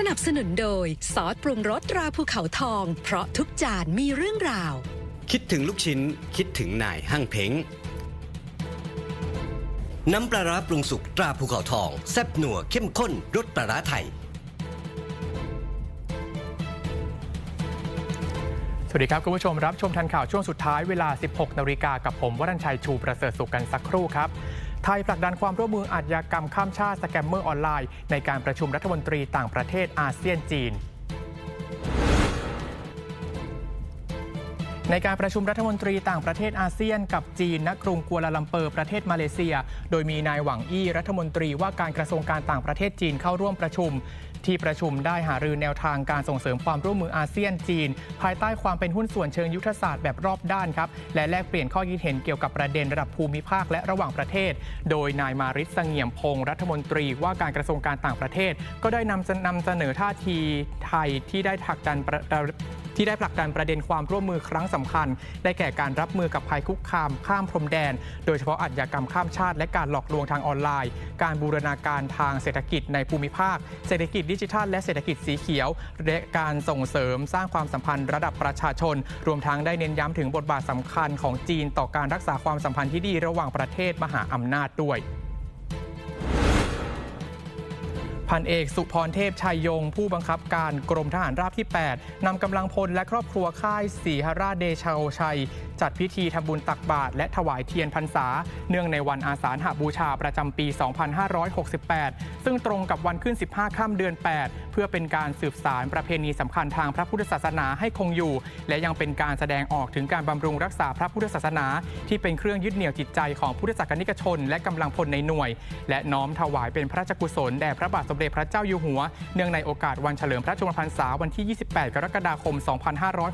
สนับสนุนโดยซอสปรุงรสตราภูเขาทอง เพราะทุกจานมีเรื่องราว คิดถึงลูกชิ้น คิดถึงนายห้างเพ้งน้ำปลาร้าปรุงสุกตราภูเขาทอง แซ่บหนัวเข้มข้นรสปลาร้าไทย สวัสดีครับ คุณผู้ชมรับชมทันข่าวช่วงสุดท้ายเวลา 16 นาฬิกากับผมวรัญชัยชูประเสริฐสุขกันสักครู่ครับ ไทยผลักดันความร่วมมืออาชญากรรมข้ามชาติสแกมเมอร์ออนไลน์ ในการประชุมรัฐมนตรีต่างประเทศอาเซียนจีน ในการประชุมรัฐมนตรีต่างประเทศอาเซียนกับจีนณกรุงกัวลาลัมเปอร์ประเทศมาเลเซีย โดยมีนายหวังอี้รัฐมนตรีว่าการกระทรวงการต่างประเทศจีนเข้าร่วมประชุม ที่ประชุมได้หารือแนวทางการส่งเสริมความร่วมมืออาเซียนจีน ภายใต้ความเป็นหุ้นส่วนเชิงยุทธศาสตร์แบบรอบด้านครับ และแลกเปลี่ยนข้อคิดเห็นเกี่ยวกับประเด็นระดับภูมิภาคและระหว่างประเทศ โดยนายมาริสเสงี่ยมพงศ์รัฐมนตรีว่าการกระทรวงการต่างประเทศ ก็ได้นำนำเสนอท่าทีไทยที่ได้ผลักดันประ ที่ได้ผลักดันประเด็นความร่วมมือครั้งสำคัญ ได้แก่การรับมือกับภัยคุกคาม ข้ามพรมแดน โดยเฉพาะอาชญากรรมข้ามชาติ และการหลอกลวงทางออนไลน์ การบูรณาการทางเศรษฐกิจในภูมิภาค เศรษฐกิจดิจิทัล และเศรษฐกิจสีเขียวและการส่งเสริมสร้างความสัมพันธ์ระดับประชาชน รวมทั้งได้เน้นย้ำถึงบทบาทสำคัญของจีน ต่อการรักษาความสัมพันธ์ที่ดีระหว่างประเทศมหาอำนาจด้วย พันเอกสุพรเทพชัยยง ผู้บังคับการกรมทหารราบที่ 8 นำกำลังพลและครอบครัวค่ายศรีหราชเดชาชัย จัดพิธีทำบุญตักบาตรและถวายเทียนพรรษา เนื่องในวันอาสาฬหบูชาประจำปี 2568 ซึ่งตรงกับวันขึ้น 15 ค่ำเดือน 8 เพื่อเป็นการสืบสารประเพณีสำคัญทางพระพุทธศาสนาให้คงอยู่ และยังเป็นการแสดงออกถึงการบำรุงรักษาพระพุทธศาสนา ที่เป็นเครื่องยึดเหนี่ยวจิตใจของพุทธศาสนิกชน และกำลังพลในหน่วย และน้อมถวายเป็นพระราชกุศลแด่พระบาทสมเด็จพระเจ้าอยู่หัว เนื่องในโอกาสวันเฉลิมพระชนมพรรษาวันที่ 28 กรกฎาคม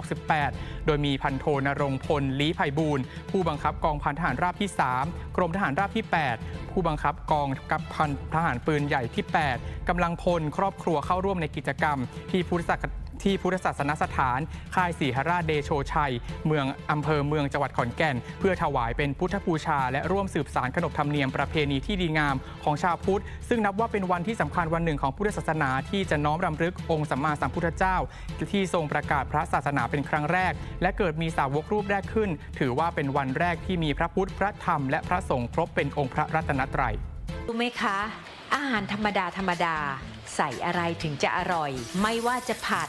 2568 โดยมีพันโทนรงพลลี้ไพบูลผู้บังคับกองพันทหารราบที่ 3 กรมทหารราบที่ 8 ผู้บังคับกองกับพันทหารปืนใหญ่ที่ 8กำลังพลครอบครัวเข้าร่วมในกิจกรรม ที่พุทธศักราช ที่พุทธศาสนสถาน ค่ายศรีหราชเดโชชัย เมืองอำเภอเมืองจังหวัดขอนแก่น เพื่อถวายเป็นพุทธบูชา และร่วมสืบสารขนบธรรมเนียมประเพณีที่ดีงามของชาวพุทธ ซึ่งนับว่าเป็นวันที่สำคัญวันหนึ่งของพุทธศาสนาที่จะน้อมรำลึกองค์สัมมาสัมพุทธเจ้า ที่ทรงประกาศพระศาสนาเป็นครั้งแรก และเกิดมีสาวกรูปแรกขึ้น ถือว่าเป็นวันแรกที่มีพระพุทธพระธรรม และพระสงฆ์ครบเป็นองค์พระรัตนตรัยรู้ไหมคะ อาหารธรรมดาธรรมดา ใส่อะไรถึงจะอร่อย ไม่ว่าจะผัด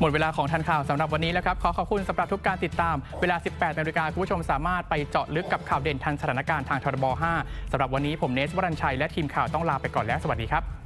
หมดเวลาของทันข่าวสำหรับวันนี้แล้วครับ ขอขอบคุณสำหรับทุกการติดตาม เวลา 18 นาฬิกาคุณผู้ชมสามารถไปเจาะลึกกับข่าวเด่นทันสถานการณ์ทางทรบ 5สำหรับวันนี้ผมเนสวรัญชัยและทีมข่าวต้องลาไปก่อนแล้วสวัสดีครับ